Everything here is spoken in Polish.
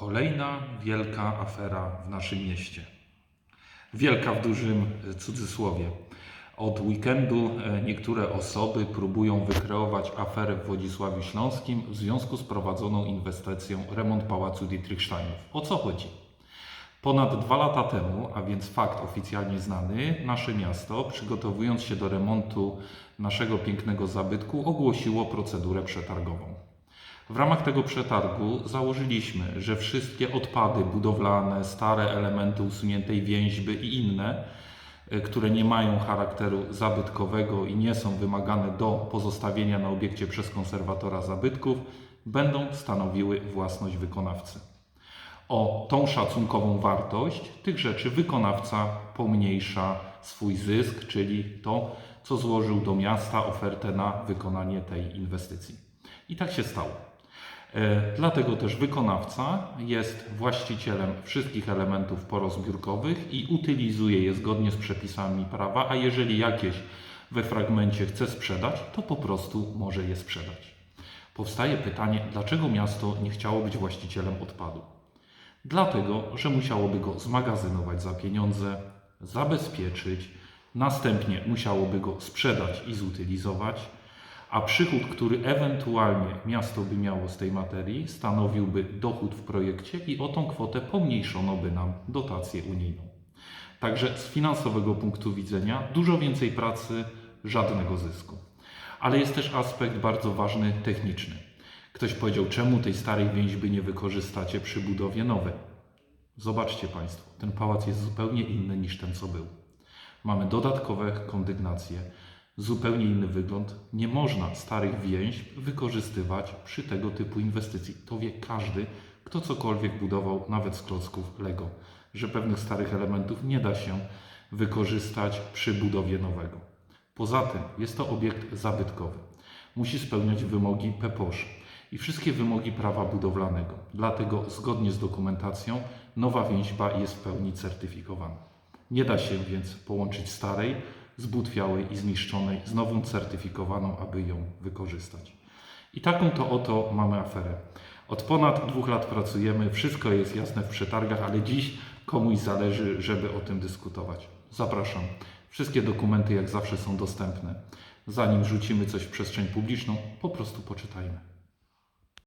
Kolejna wielka afera w naszym mieście. Wielka w dużym e, cudzysłowie. Od weekendu e, niektóre osoby próbują wykreować aferę w Wodzisławiu Śląskim w związku z prowadzoną inwestycją remont Pałacu Dietrichsteinów. O co chodzi? Ponad dwa lata temu, a więc fakt oficjalnie znany, nasze miasto, przygotowując się do remontu naszego pięknego zabytku, ogłosiło procedurę przetargową. W ramach tego przetargu założyliśmy, że wszystkie odpady budowlane, stare elementy usuniętej więźby i inne, e, które nie mają charakteru zabytkowego i nie są wymagane do pozostawienia na obiekcie przez konserwatora zabytków, będą stanowiły własność wykonawcy. O tą szacunkową wartość tych rzeczy wykonawca pomniejsza swój zysk, czyli to, co złożył do miasta ofertę na wykonanie tej inwestycji. I tak się stało. E, Dlatego też wykonawca jest właścicielem wszystkich elementów porozbiórkowych i utylizuje je zgodnie z przepisami prawa, a jeżeli jakieś we fragmencie chce sprzedać, to po prostu może je sprzedać. Powstaje pytanie, dlaczego miasto nie chciało być właścicielem odpadu? Dlatego, że musiałoby go zmagazynować za pieniądze, zabezpieczyć, następnie musiałoby go sprzedać i zutylizować, a przychód, który ewentualnie miasto by miało z tej materii, stanowiłby dochód w projekcie i o tą kwotę pomniejszono by nam dotację unijną. Także z finansowego punktu widzenia dużo więcej pracy, żadnego zysku. Ale jest też aspekt bardzo ważny techniczny. Ktoś powiedział, czemu tej starej więźby nie wykorzystacie przy budowie nowej? Zobaczcie Państwo, ten pałac jest zupełnie inny niż ten, co był. Mamy dodatkowe kondygnacje, zupełnie inny wygląd. Nie można starych więźb wykorzystywać przy tego typu inwestycji. To wie każdy, kto cokolwiek budował, nawet z klocków Lego, że pewnych starych elementów nie da się wykorzystać przy budowie nowego. Poza tym jest to obiekt zabytkowy. Musi spełniać wymogi PEPOSZ i wszystkie wymogi prawa budowlanego. Dlatego zgodnie z dokumentacją nowa więźba jest w pełni certyfikowana. Nie da się więc połączyć starej, zbutwiałej i zniszczonej z nową certyfikowaną, aby ją wykorzystać. I taką to oto mamy aferę. Od ponad dwóch lat pracujemy, wszystko jest jasne w przetargach, ale dziś komuś zależy, żeby o tym dyskutować. Zapraszam. Wszystkie dokumenty jak zawsze są dostępne. Zanim rzucimy coś w przestrzeń publiczną, po prostu poczytajmy.